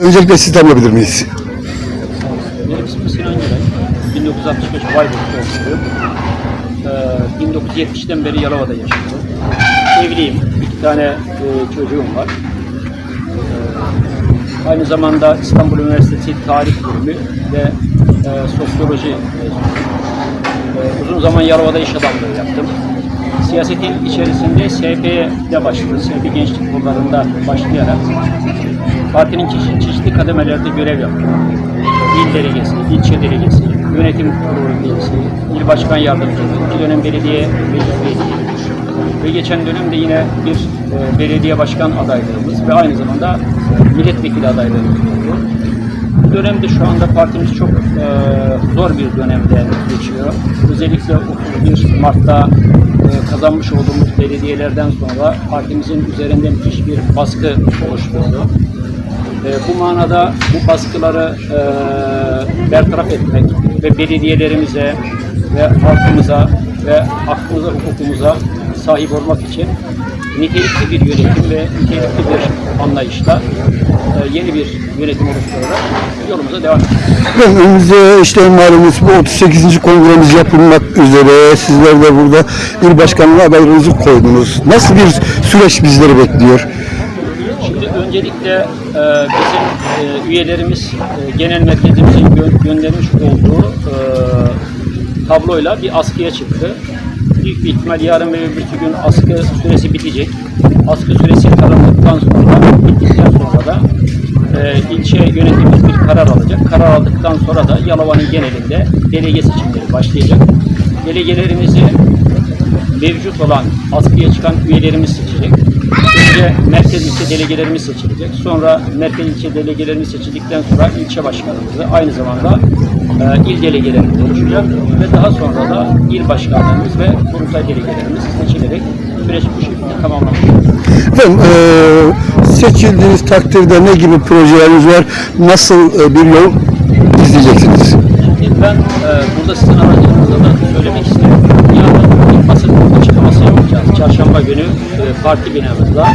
Öncelikle sizi tanıyabilir miyiz? Benim ismim Sinan Güray. 1965 Bayburt'ta oturuyorum. Ee, 1970'ten beri Yalova'da yaşıyorum. Evliyim. İki tane e, çocuğum var. Ee, aynı zamanda İstanbul Üniversitesi Tarih Bölümü ve e, Sosyoloji. Ee, uzun zaman Yalova'da iş adamlığı yaptım. Siyasetin içerisinde SP'de başladım. SP Gençlik Kolları'nda başlayarak partinin çeşitli, çeşitli kademelerde görev yaptım. İl delegesi, ilçe delegesi, yönetim kurulu üyesi, il başkan yardımcısı, iki dönem belediye meclis ve geçen dönemde yine bir e, belediye başkan adaylığımız ve aynı zamanda milletvekili adaylığımız oldu. Bu dönemde şu anda partimiz çok e, zor bir dönemde geçiyor. Özellikle 31 Mart'ta e, kazanmış olduğumuz belediyelerden sonra partimizin üzerinde müthiş bir baskı oluşturdu. E, bu manada bu baskıları e, bertaraf etmek ve belediyelerimize ve halkımıza ve hakkımıza, hukukumuza sahip olmak için nitelikli bir yönetim ve nitelikli bir anlayışla e, yeni bir yönetim oluşturarak yolumuza devam. Efendim, önümüzde işte malumunuz bu 38. kongremiz yapılmak üzere. Sizler de burada il başkanlığı adaylarınızı koydunuz. Nasıl bir süreç bizleri bekliyor? Öncelikle e, bizim e, üyelerimiz e, genel merkezimizin gö- göndermiş olduğu e, tabloyla bir askıya çıktı. Büyük bir ihtimal yarın ve öbürsü gün askı süresi bitecek. Askı süresi tamamladıktan sonra, bittikten sonra da e, ilçe yönetimimiz bir karar alacak. Karar aldıktan sonra da Yalova'nın genelinde delege seçimleri başlayacak. Delegelerimizi mevcut olan askıya çıkan üyelerimiz seçecek. Önce merkez ilçe delegelerimiz seçilecek. Sonra merkez ilçe delegelerimiz seçildikten sonra ilçe başkanımızı aynı zamanda e, il delegelerimiz oluşacak ve daha sonra da il başkanlarımız ve kurultay delegelerimiz seçilerek süreç bu şekilde tamamlanacak. Efendim eee, seçildiğiniz takdirde ne gibi projeleriniz var? Nasıl e, bir yol izleyeceksiniz? Şimdi ben e, burada sizin aracınızda da söylemek isterim. Yarın bir basın açıklaması yapacağız. Çarşamba günü e, parti binamızda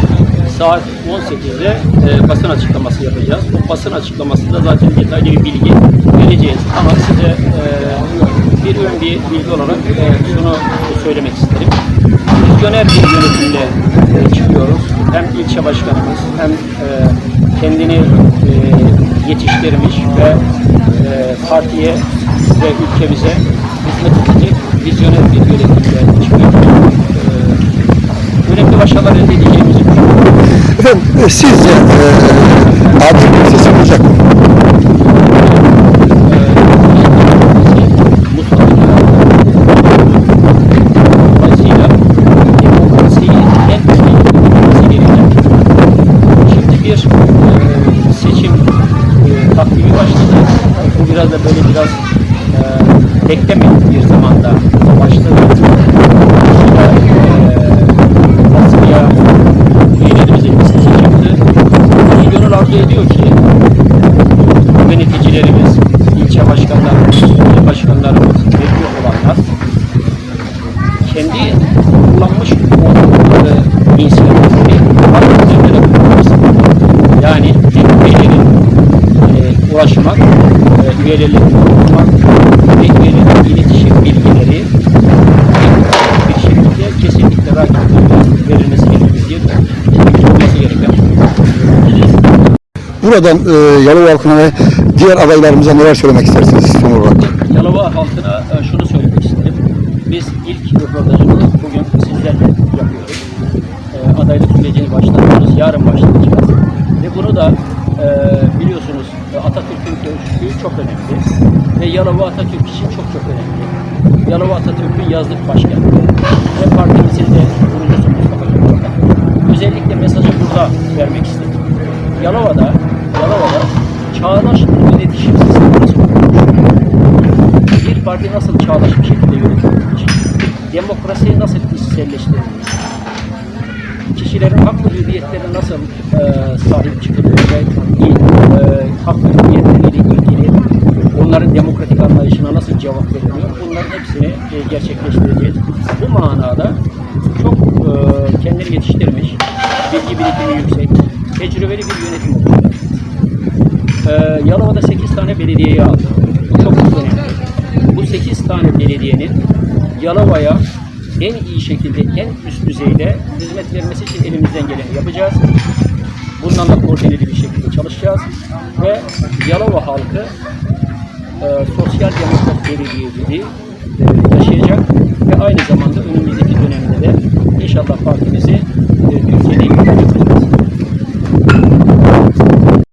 saat 18'de e, basın açıklaması yapacağız. Bu basın açıklamasında zaten detaylı bir bilgi vereceğiz. Ama size e, bir ön bir bilgi olarak e, şunu söylemek isterim. Vizyoner bir yönetimle çıkıyoruz. Hem ilçe başkanımız hem kendini yetiştirmiş ve partiye ve ülkemize hizmet edecek vizyoner bir yönetimle çıkıyoruz. E, başarılar elde edeceğimizi düşünüyorum. Efendim e, sizce eee adil bir seçim olacak mı? E, seçim e, takvimi başladı. Bu biraz da böyle biraz e, beklemedik bir zamanda başladı. Dolayısıyla e, baskıya üyelerimizin listesi çıktı. İyi gönül Buradan eee Yalova halkına ve diğer adaylarımıza neler söylemek istersiniz son olarak? Yalova halkına e, şunu söylemek isterim. Biz ilk röportajımızı bugün sizlerle yapıyoruz. E, adaylık sürecini başlatıyoruz. Yarın başlayacağız. Ve bunu da e, biliyorsunuz e, Atatürk'ün köşkü çok önemli. Ve Yalova Atatürk için çok çok önemli. Yalova Atatürk'ün yazlık başkenti. Ve partimizin de kurucusu Mustafa Kemal. Özellikle mesajı burada vermek istedim. Yalova'da çağdaş iletişim sistemi nasıl kurulmuş? bir parti nasıl çağdaş bir şekilde yönetilmiş, demokrasiyi nasıl kişiselleştirilmiş, kişilerin hak ve hürriyetlerine nasıl e, sahip çıkılıyor? Ve e, hak ve hürriyetleriyle ilgili onların demokratik anlayışına nasıl cevap veriliyor, bunların hepsini e, gerçekleştireceğiz. Bu manada çok e, kendini yetiştirmiş, bilgi birikimi yüksek, tecrübeli bir yönetim oluşturacağız. Yalova'da 8 tane belediyeyi aldı. Çok önemli. Bu 8 tane belediyenin Yalova'ya en iyi şekilde, en üst düzeyde hizmet vermesi için elimizden geleni yapacağız. Bunlarla koordineli bir şekilde çalışacağız. Ve Yalova halkı e, sosyal demokrat belediyeciliği e, yaşayacak ve aynı zamanda önümüzdeki